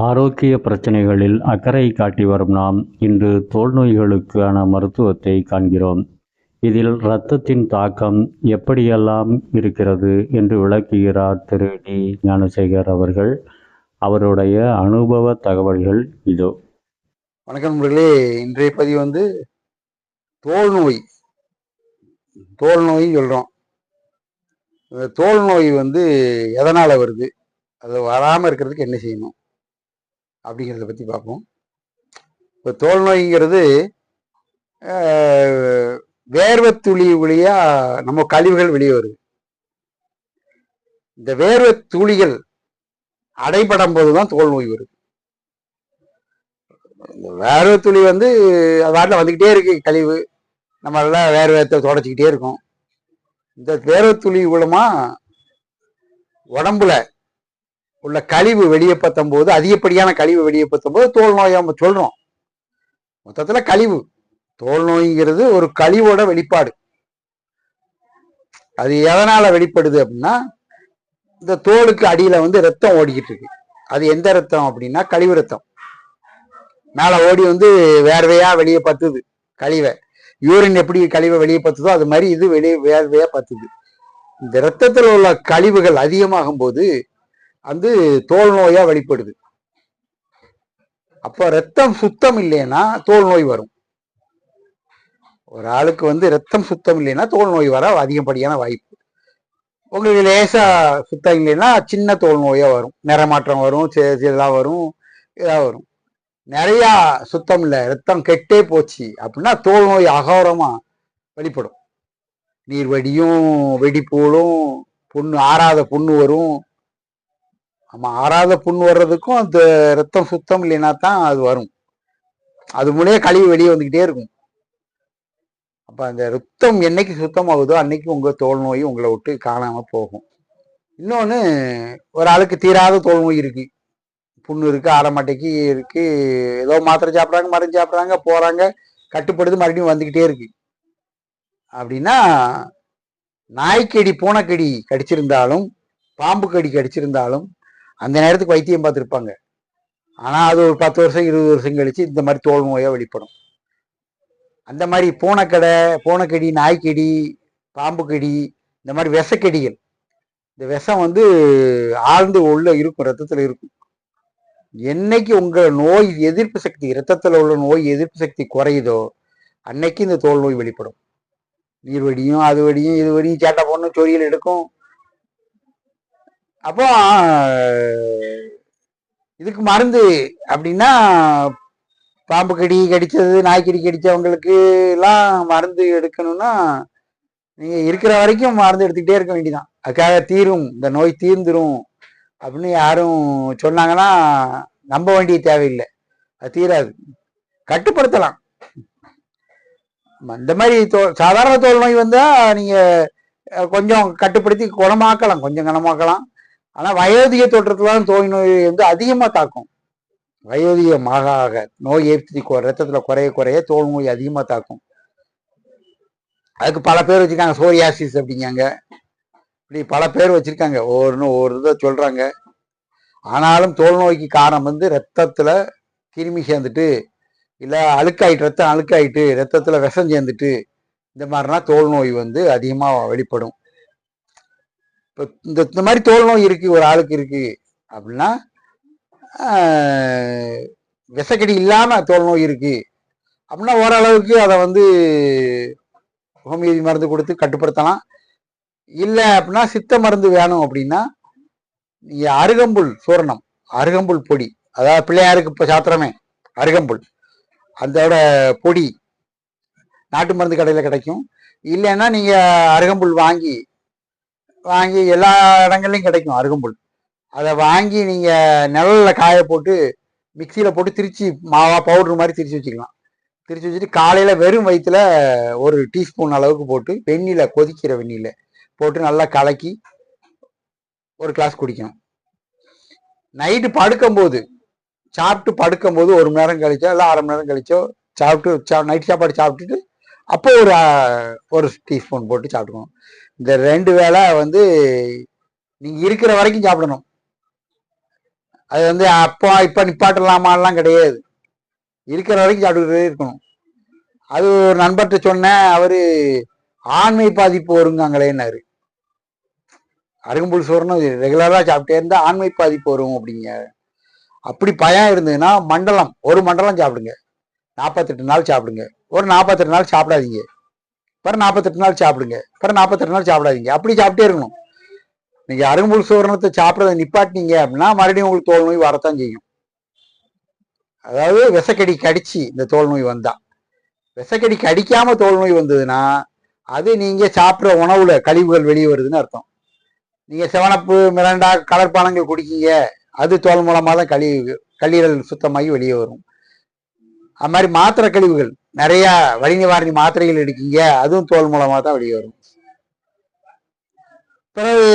ஆரோக்கிய பிரச்சனைகளில் அக்கறை காட்டி வரும் நாம் இன்று தோல் நோய்களுக்கான மருத்துவத்தை காண்கிறோம். இதில் இரத்தத்தின் தாக்கம் எப்படியெல்லாம் இருக்கிறது என்று விளக்குகிறார் திரு. டி. ஞானசேகர் அவர்கள். அவருடைய அனுபவ தகவல்கள் இதோ. வணக்கம் நண்பர்களே. இன்றைய பதிவு வந்து தோல் நோய். தோல் நோய் சொல்கிறோம் இந்த தோல் நோய் வந்து எதனால் வருது? அது வராமல் இருக்கிறதுக்கு என்ன செய்யணும்? அப்படிங்கிறத பற்றி பார்ப்போம். இப்போ தோல் நோய்ங்கிறது ஆஹ், துளி வழியாக நம்ம கழிவுகள் வெளியே வருது. இந்த வேர்வை துளிகள் அடைபடும் போது தான் தோல் நோய் வருது. இந்த வேர்வை துளி வந்து அது வாட்டில் வந்துக்கிட்டே இருக்கு கழிவு. நம்ம எல்லாம் வேர்வையத்தை தொடச்சிக்கிட்டே இருக்கோம். இந்த வேர்வை துளி உடம்புல உள்ள கழிவு வெளியே பத்தும் போது அதிகப்படியான கழிவு வெளியே பத்தும் போது தோல் நோயை நம்ம சொல்றோம். மொத்தத்துல கழிவு. தோல் நோய்ங்கிறது ஒரு கழிவோட வெளிப்பாடு. அது எதனால வெளிப்படுது அப்படின்னா இந்த தோலுக்கு அடியில வந்து ரத்தம் ஓடிக்கிட்டு இருக்கு. அது எந்த ரத்தம் அப்படின்னா கழிவு ரத்தம். மேலே ஓடி வந்து வேர்வையா வெளியே பத்துது கழிவை. யூரின் எப்படி கழிவை வெளியே பத்துதோ அது மாதிரி இது வெளியே வேர்வையா பத்துது. இந்த ரத்தத்தில் உள்ள கழிவுகள் அதிகமாகும் போது வந்து தோல் நோயா வெளிப்படுது. அப்போ ரத்தம் சுத்தம் இல்லைன்னா தோல் நோய் வரும். ஒரு ஆளுக்கு வந்து ரத்தம் சுத்தம் இல்லைன்னா தோல் நோய் வர அதிகப்படியான வாய்ப்பு. உங்களுக்கு லேசா சுத்தம் இல்லைன்னா சின்ன தோல் நோயா வரும். நிறமாற்றம் வரும் சே- இதெல்லாம் வரும் இதாக வரும். நிறையா சுத்தம் இல்லை ரத்தம் கெட்டே போச்சு அப்படின்னா தோல் நோய் அகோரமா வெளிப்படும். நீர் வடியும் வெடிப்போலும் புண்ணு ஆறாத புண்ணு வரும். நம்ம ஆறாத புண் வர்றதுக்கும் அந்த ரத்தம் சுத்தம் இல்லைன்னா தான் அது வரும். அது மூலியே கழிவு வெளியே வந்துக்கிட்டே இருக்கும். அப்போ அந்த ரத்தம் என்னைக்கு சுத்தமாகுதோ அன்னைக்கு உங்கள் தோல் நோய் உங்களை விட்டு காணாமல் போகும். இன்னொன்று ஒரு ஆளுக்கு தீராத தோல் நோய் இருக்கு. புண்ணு இருக்கு ஆரமாட்டைக்கு இருக்கு ஏதோ மாத்திரை சாப்பிட்றாங்க மருந்து சாப்பிட்றாங்க போகிறாங்க கட்டுப்படுது மறுபடியும் வந்துக்கிட்டே இருக்கு. அப்படின்னா நாய்க்கடி பூனைக்கடி கடிச்சிருந்தாலும் பாம்பு கடி கடிச்சிருந்தாலும் அந்த நேரத்துக்கு வைத்தியம் பார்த்துருப்பாங்க. ஆனால் அது ஒரு பத்து வருஷம் இருபது வருஷம் கழிச்சு இந்த மாதிரி தோல் நோயாக வெளிப்படும். அந்த மாதிரி பூனைக்கடை பூனைக்கடி நாய்க்கடி பாம்பு கடி இந்த மாதிரி விஷக்கடிகள். இந்த விஷம் வந்து ஆழ்ந்து உள்ள இருக்கும் ரத்தத்தில் இருக்கும். என்னைக்கு உங்கள் நோய் எதிர்ப்பு சக்தி ரத்தத்தில் உள்ள நோய் எதிர்ப்பு சக்தி குறையுதோ அன்னைக்கு இந்த தோல் நோய் வெளிப்படும். நீர் வடியும் அது வடியும் இது வடியும் சேட்டை போடணும் சொரியல் எடுக்கும். அப்போ இதுக்கு மருந்து அப்படின்னா பாம்பு கடி கடிச்சது நாய்க்கடி கடிச்சவங்களுக்கு எல்லாம் மருந்து எடுக்கணும்னா நீங்க இருக்கிற வரைக்கும் மருந்து எடுத்துக்கிட்டே இருக்க வேண்டியதான் அதுக்காக தீரும் இந்த நோய் தீர்ந்துரும் அப்படின்னு யாரும் சொன்னாங்கன்னா நம்ப வேண்டிய தேவையில்லை. அது தீராது. கட்டுப்படுத்தலாம். இந்த மாதிரி தோ சாதாரண தோல் நோய் வந்தால் நீங்கள் கொஞ்சம் கட்டுப்படுத்தி குணமாக்கலாம் கொஞ்சம் குணமாக்கலாம் ஆனா வயோதிக தோற்றத்துல தோய் தோல் நோய் வந்து அதிகமா தாக்கும். வயோதிகமாக ஆக நோய் ஏற்றி ரத்தத்துல குறைய குறைய தோல் நோய் அதிகமா தாக்கும். அதுக்கு பல பேர் வச்சிருக்காங்க சோரியாசிஸ் அப்படிங்காங்க. இப்படி பல பேர் வச்சிருக்காங்க ஒவ்வொரு ஒவ்வொரு இதை சொல்றாங்க. ஆனாலும் தோல் நோய்க்கு காரணம் வந்து ரத்தத்துல கிருமி சேர்ந்துட்டு இல்லை அழுக்காயிட்டு ரத்தம் அழுக்காயிட்டு ரத்தத்துல விஷம் சேர்ந்துட்டு இந்த மாதிரினா தோல் நோய் வந்து அதிகமாக வெளிப்படும். இந்த இந்த மாதிரி தோல் நோய் இருக்கு ஒரு ஆளுக்கு இருக்கு அப்படின்னா விசக்கடி இல்லாமல் இல்லாம தோல் நோய் இருக்கு அப்படின்னா ஓரளவுக்கு அதை வந்து ஹோமியோபதி மருந்து கொடுத்து கட்டுப்படுத்தலாம். இல்லை அப்படின்னா சித்த மருந்து வேணும் அப்படின்னா நீங்கள் அருகம்புல் சூரணம் அருகம்புல் பொடி அதாவது பிள்ளையாருக்கு இப்போ சாத்திரமே அருகம்புல். அதோட பொடி நாட்டு மருந்து கடையில் கிடைக்கும். இல்லைன்னா நீங்கள் அருகம்புல் வாங்கி வாங்கி எல்லா இடங்கள்லையும் கிடைக்கும் அருகம்புல். அதை வாங்கி நீங்கள் நிழலில் காய போட்டு மிக்சியில் போட்டு திரிச்சு மாவா பவுடர் மாதிரி திரிச்சு வச்சுக்கலாம். திரிச்சு வச்சுட்டு காலையில் வெறும் வயிற்றில் ஒரு டீஸ்பூன் அளவுக்கு போட்டு வெந்நில கொதிக்கிற வெந்நில போட்டு நல்லா கலக்கி ஒரு கிளாஸ் குடிக்கணும். நைட்டு படுக்கும்போது சாப்பிட்டு படுக்கும்போது ஒரு மணி நேரம் கழிச்சோ இல்லை அரை மணி நேரம் கழிச்சோ சாப்பிட்டு சா நைட் சாப்பாடு சாப்பிட்டுட்டு அப்போ ஒரு ஒரு டீஸ்பூன் போட்டு சாப்பிட்டுக்கணும். இந்த ரெண்டு வேளை வந்து நீங்கள் இருக்கிற வரைக்கும் சாப்பிடணும். அது வந்து அப்போ இப்போ நிப்பாட்டலாமாலாம் கிடையாது. இருக்கிற வரைக்கும் சாப்பிட்டுக்கிட்டே இருக்கணும். அது ஒரு நண்பர்கிட்ட சொன்னேன் அவர் ஆண்மை பாதிப்பு வருங்காங்களேன்னாரு. அருகம்புல் சோறுன்னு ரெகுலராக சாப்பிட்டே இருந்தால் ஆண்மை பாதிப்பு வரும் அப்படிங்க. அப்படி பயம் இருந்ததுன்னா மண்டலம் ஒரு மண்டலம் சாப்பிடுங்க. நாற்பத்தெட்டு நாள் சாப்பிடுங்க. ஒரு நாற்பத்தெட்டு நாள் சாப்பிடாதீங்க. பிறகு நாற்பத்தெட்டு நாள் சாப்பிடுங்க. பிறகு நாற்பத்தெட்டு நாள் சாப்பிடாதீங்க. அப்படி சாப்பிட்டே இருக்கணும். நீங்க அருகம்புல் சுவரணத்தை சாப்பிட்றத நிப்பாட்டினீங்க அப்படின்னா மறுபடியும் உங்களுக்கு தோல் நோய் வரத்தான் செய்யும். அதாவது விசக்கடி கடிச்சு இந்த தோல் நோய் வந்தா. விசக்கடி கடிக்காம தோல் நோய் வந்ததுன்னா அது நீங்க சாப்பிட்ற உணவுல கழிவுகள் வெளியே வருதுன்னு அர்த்தம். நீங்க செவனப்பு மிரண்டா கலர்பானங்கள் குடிக்கீங்க. அது தோல் மூலமா தான் கழிவு கல்லீரல் சுத்தமாகி வெளியே வரும். அது மாதிரி மாத்திரை கழிவுகள். நிறைய வலி நிவாரணி மாத்திரைகள் எடுக்கீங்க. அதுவும் தோல் மூலமாக தான் வெளியே வரும். பிறகு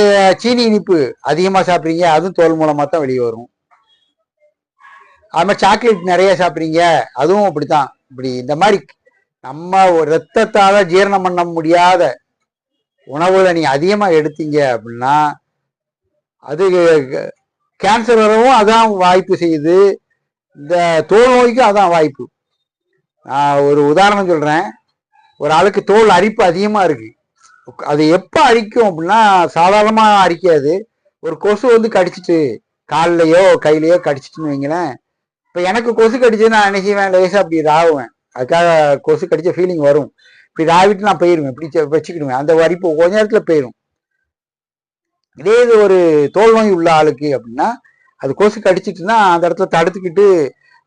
சீனி இனிப்பு அதிகமாக சாப்பிட்றீங்க அதுவும் தோல் மூலமாக தான் வெளியே வரும். அது மாதிரி சாக்லேட் நிறைய சாப்பிட்றீங்க அதுவும் அப்படித்தான். இப்படி இந்த மாதிரி நம்ம ரத்தத்தால் ஜீரணம் பண்ண முடியாத உணவுகளை நீங்க அதிகமாக எடுத்தீங்க அப்படின்னா அது கேன்சர் வரவும் அதான் வாய்ப்பு செய்யுது. இந்த தோல் நோய்க்கும் அதான் வாய்ப்பு. நான் ஒரு உதாரணம் சொல்கிறேன் ஒரு ஆளுக்கு தோல் அரிப்பு அதிகமாக இருக்குது அது எப்போ அரிக்கும் அப்படின்னா சாதாரணமாக அரிக்காது. ஒரு கொசு வந்து கடிச்சிட்டு கால்லையோ கையிலையோ கடிச்சிட்டுன்னு வைங்களேன். இப்போ எனக்கு கொசு கடிச்சு நான் என்ன செய்வேன்? லேசாக அப்படி இதாகுவேன். அதுக்காக கொசு கடிச்ச ஃபீலிங் வரும். இப்படி ராவிட்டு நான் போயிடுவேன் இப்படி வச்சுக்கிடுவேன். அந்த அரிப்பு கொஞ்ச நேரத்தில் போயிடும் இதே இது ஒரு தோல் நோய் உள்ள ஆளுக்கு அப்படின்னா அது கொசு கடிச்சிட்டுன்னா அந்த இடத்துல தடுத்துக்கிட்டு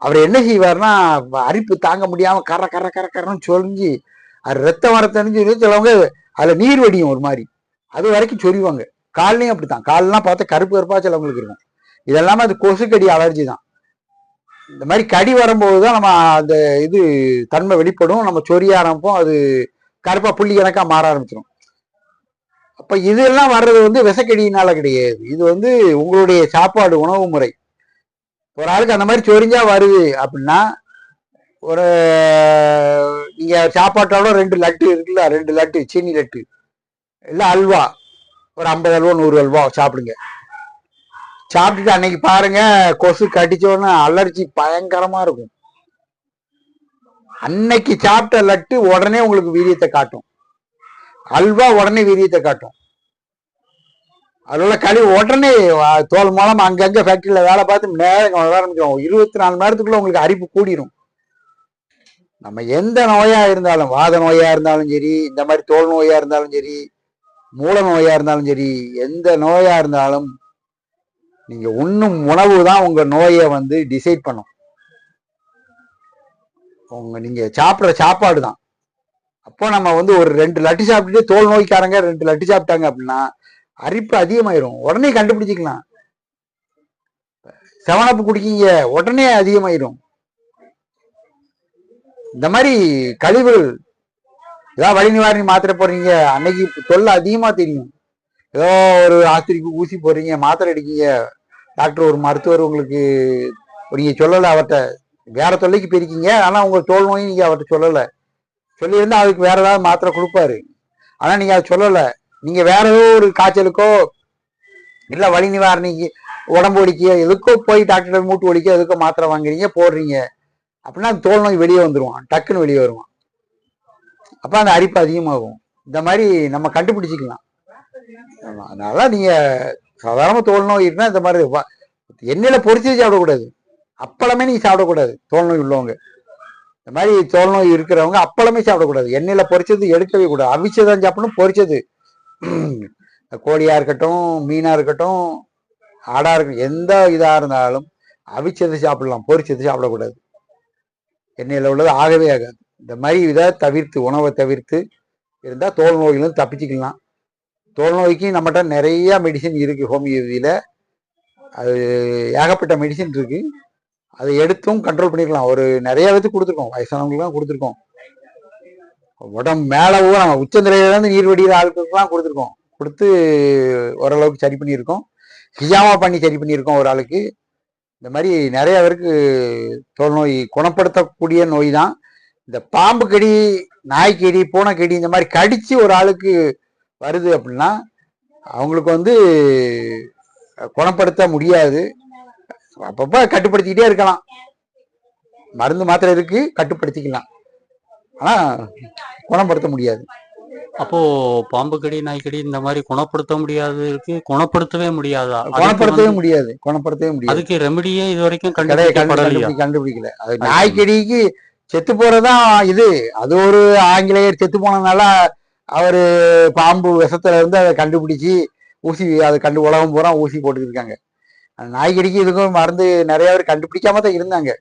அவர் என்ன செய்வார்னா அரிப்பு தாங்க முடியாம கர கர கர கரன்னு சொரிஞ்சு அது ரத்தம் வரத்தணிஞ்சு தெரிஞ்சு சிலவங்க அதுல நீர் வடியும் ஒரு மாதிரி. அது வரைக்கும் சொரிவாங்க. கால்லையும் அப்படித்தான். கால்லாம் பார்த்தா கருப்பு கருப்பா சிலவங்களுக்கு இருக்கும். இதெல்லாமே அது கொசுக்கடி அலர்ஜி தான். இந்த மாதிரி கடி வரும்போது தான் நம்ம அந்த இது தன்மை வெளிப்படும். நம்ம சொரிய ஆரம்பிப்போம். அது கருப்பா புள்ளி கணக்கா மாற ஆரம்பிச்சிடும் அப்ப இதெல்லாம் வர்றது வந்து விசக்கடியினால கிடையாது. இது வந்து உங்களுடைய சாப்பாடு உணவு முறை. ஒரு ஆளுக்கு அந்த மாதிரி சொரிஞ்சா வருது அப்படின்னா ஒரு நீங்க சாப்பாட்டோட ரெண்டு லட்டு இருக்குல்ல ரெண்டு லட்டு சீனி லட்டு இல்லை அல்வா ஒரு ஐம்பது அல்வா நூறு அல்வா சாப்பிடுங்க. சாப்பிட்டுட்டு அன்னைக்கு பாருங்க கொசு கடிச்சோன்னு அலர்ஜி பயங்கரமா இருக்கும். அன்னைக்கு சாப்பிட்ட லட்டு உடனே உங்களுக்கு வீரியத்தை காட்டும். அல்வா உடனே வீரியத்தை காட்டும். அதுல கழிவு உடனே தோல் மூலம் அங்கங்கே ஃபேக்ட்ரியில் வேலை பார்த்து நேரம் வர ஆரம்பிக்கும் இருபத்தி நாலு மணி நேரத்துக்குள்ளே உங்களுக்கு அரிப்பு கூடிரும். நம்ம எந்த நோயா இருந்தாலும் வாத நோயா இருந்தாலும் சரி இந்த மாதிரி தோல் நோயா இருந்தாலும் சரி மூல நோயா இருந்தாலும் சரி எந்த நோயா இருந்தாலும் நீங்கள் உண்ணும் உணவு தான் உங்க நோயை வந்து டிசைட் பண்ணும். உங்க நீங்கள் சாப்பிட்ற சாப்பாடு தான். அப்போ நம்ம வந்து ஒரு ரெண்டு லட்டு சாப்பிட்டுட்டு தோல் நோய்க்காரங்க ரெண்டு லட்டு சாப்பிட்டாங்க அப்படின்னா அரிப்பு அதிகமாயிரும். உடனே கண்டுபிடிச்சிக்கலாம். செவனப்பு குடிக்கீங்க உடனே அதிகமாயிரும். இந்த மாதிரி கழிவுகள் ஏதாவது வழி நிவாரணி மாத்திரை போடுறீங்க அன்னைக்கு தொல்லை அதிகமாக தெரியும். ஏதோ ஒரு ஆஸ்திரிக்கு ஊசி போடுறீங்க மாத்திரை அடிக்கீங்க டாக்டர் ஒரு மருத்துவர் உங்களுக்கு நீங்கள் சொல்லலை அவர்கிட்ட வேற தொல்லைக்கு பிரிக்கீங்க ஆனால் உங்கள் தோல் நோய் நீங்கள் அவர்கிட்ட சொல்லலை. சொல்லியிருந்தால் அதுக்கு வேற ஏதாவது மாத்திரை கொடுப்பாரு. ஆனால் நீங்கள் அதை சொல்லலை. நீங்க வேற ஏதோ ஒரு காய்ச்சலுக்கோ இல்ல வழி நிவாரணிக்கு உடம்பு ஒடிக்கோ எதுக்கோ போய் டாக்டர் மூட்டு ஒடிக்கோ எதுக்கோ மாத்திரை வாங்குறீங்க போடுறீங்க. அப்படின்னா அந்த தோல் நோய் வெளியே வந்துருவான். டக்குன்னு வெளியே வருவான். அப்ப அந்த அரிப்பு அதிகமாகும். இந்த மாதிரி நம்ம கண்டுபிடிச்சிக்கலாம். அதனால நீங்க சாதாரண தோல் நோய் இருந்தா இந்த மாதிரி எண்ணெயில் எண்ணெயில பொரிச்சது சாப்பிடக்கூடாது. அப்பளமே நீங்க சாப்பிடக்கூடாது தோல் நோய் உள்ளவங்க. இந்த மாதிரி தோல் நோய் இருக்கிறவங்க அப்பளமே சாப்பிடக்கூடாது. எண்ணெயில பொறிச்சது எடுக்கவே கூடாது. அவிச்சதான் சாப்பிடணும் பொரிச்சது கோழியா இருக்கட்டும் மீனா இருக்கட்டும் ஆடா இருக்கட்டும் எந்த இதா இருந்தாலும் அவிச்சது சாப்பிடலாம் பொரிச்சது சாப்பிடக்கூடாது. எண்ணெயில் உள்ளது ஆகவே ஆகாது. இந்த மாதிரி இதை தவிர்த்து உணவை தவிர்த்து இருந்தால் தோல் நோயிலிருந்து தப்பிச்சுக்கலாம். தோல் நோய்க்கு நம்மகிட்ட நிறைய மெடிசின் இருக்கு ஹோமியோபதியில அது ஏகப்பட்ட மெடிசின் இருக்கு. அதை எடுத்தும் கண்ட்ரோல் பண்ணிக்கலாம். ஒரு நிறைய விதத்துக்கு கொடுத்துருக்கோம். வயசானவங்களுக்குலாம் கொடுத்துருக்கோம். உடம்பு மேலே நம்ம உச்சந்திரையிலேருந்து நீர் வடிகிற ஆளுக்கெல்லாம் கொடுத்துருக்கோம். கொடுத்து ஓரளவுக்கு சரி பண்ணியிருக்கோம். ஹிஜாமா பண்ணி சரி பண்ணியிருக்கோம் ஒரு ஆளுக்கு. இந்த மாதிரி நிறைய பேருக்கு தோல் நோய் குணப்படுத்தக்கூடிய நோய் தான். இந்த பாம்பு கடி நாய்க்கடி பூனைக்கடி இந்த மாதிரி கடித்து ஒரு ஆளுக்கு வருது அப்படின்னா அவங்களுக்கு வந்து குணப்படுத்த முடியாது. அப்பப்போ கட்டுப்படுத்திக்கிட்டே இருக்கலாம். மருந்து மாத்திரை இருக்கு கட்டுப்படுத்திக்கலாம். ஆனா குணப்படுத்த முடியாது. அப்போ பாம்பு கடி நாய்க்கடி இந்த மாதிரி குணப்படுத்த முடியாது இருக்கு. குணப்படுத்தவே முடியாதா. குணப்படுத்தவே முடியாது. குணப்படுத்தவே முடியாது. அதுக்கு ரெமடியே இது வரைக்கும் கண்டுபிடிக்கல. அது நாய்க்கடிக்கு செத்து போறதுதான் இது. அது ஒரு ஆங்கிலேயர் செத்து போனதுனால அவரு பாம்பு விஷத்துல இருந்து அதை கண்டுபிடிச்சு ஊசி அதை கண்டு உலகம் பூரா ஊசி அந்த நாய்க்கடிக்கு இதுக்கும் மருந்து நிறைய பேர் கண்டுபிடிக்காம தான் இருந்தாங்க.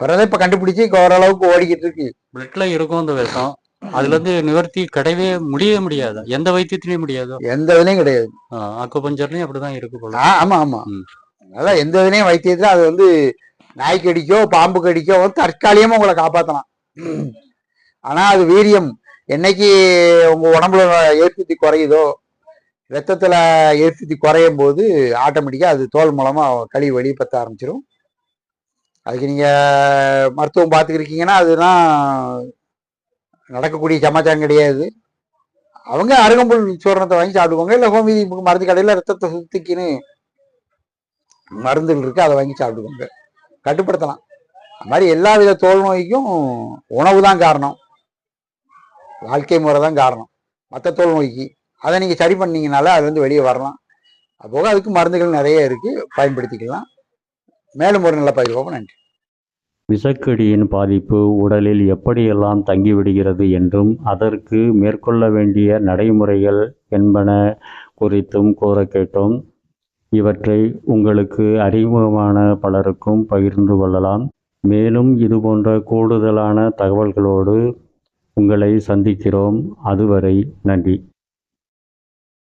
பிறகு இப்ப கண்டுபிடிச்சு ஓரளவுக்கு ஓடிக்கிட்டு இருக்கு. பிளட்ல இருக்கும் அந்த விஷம். அதுல இருந்து நிவர்த்தி கிடையவே முடியவே முடியாது. எந்த வைத்தியத்திலயும் முடியாது. எந்த இதுலயும் கிடையாது. அக்குபஞ்சர்லயும் அப்படிதான் இருக்கு போல ஆமா ஆமா. அதான் எந்த இதுலயும் வைத்தியத்துல அது வந்து நாய் கடிக்கோ பாம்பு கடிக்கோ தற்காலிகமா உங்களை காப்பாத்தலாம். ஆனா அது வீரியம். என்னைக்கு உங்க உடம்புல ஏற்புத்தி குறையுதோ ரத்தத்துல ஏற்புத்தி குறையும் போது ஆட்டோமேட்டிக்கா அது தோல் மூலமா கழிவு வெளியே பத்த ஆரம்பிச்சிடும் அதுக்கு நீங்கள் மருத்துவம் பார்த்துக்கிருக்கீங்கன்னா அதுதான் நடக்கக்கூடிய சமாச்சாரம் கிடையாது. அவங்க அருகம்புல் சூரணத்தை வாங்கி சாப்பிடுவாங்க. இல்லை ஹோமிதி மருந்து கடையில் ரத்தத்தை சுத்திக்கின்னு மருந்துகள் இருக்குது அதை வாங்கி சாப்பிடுவாங்க. கட்டுப்படுத்தலாம். அது மாதிரி எல்லா வித தோல் நோய்க்கும் உணவு தான் காரணம். வாழ்க்கை முறை தான் காரணம். மற்ற தோல் நோய்க்கு. அதை நீங்கள் சரி பண்ணீங்கனால அதுலேருந்து வெளியே வரலாம். அப்போக அதுக்கு மருந்துகள் நிறைய இருக்குது பயன்படுத்திக்கலாம். மேலும் ஒரு நல்ல பயிர்வோம் நன்றி. விசக்கடியின் பாதிப்பு உடலில் எப்படியெல்லாம் தங்கிவிடுகிறது என்றும் அதற்கு மேற்கொள்ள வேண்டிய நடைமுறைகள் என்பன குறித்தும் கூற கேட்டோம். இவற்றை உங்களுக்கு அறிமுகமான பலருக்கும் பகிர்ந்து கொள்ளலாம். மேலும் இதுபோன்ற கூடுதலான தகவல்களோடு உங்களை சந்திக்கிறோம். அதுவரை நன்றி.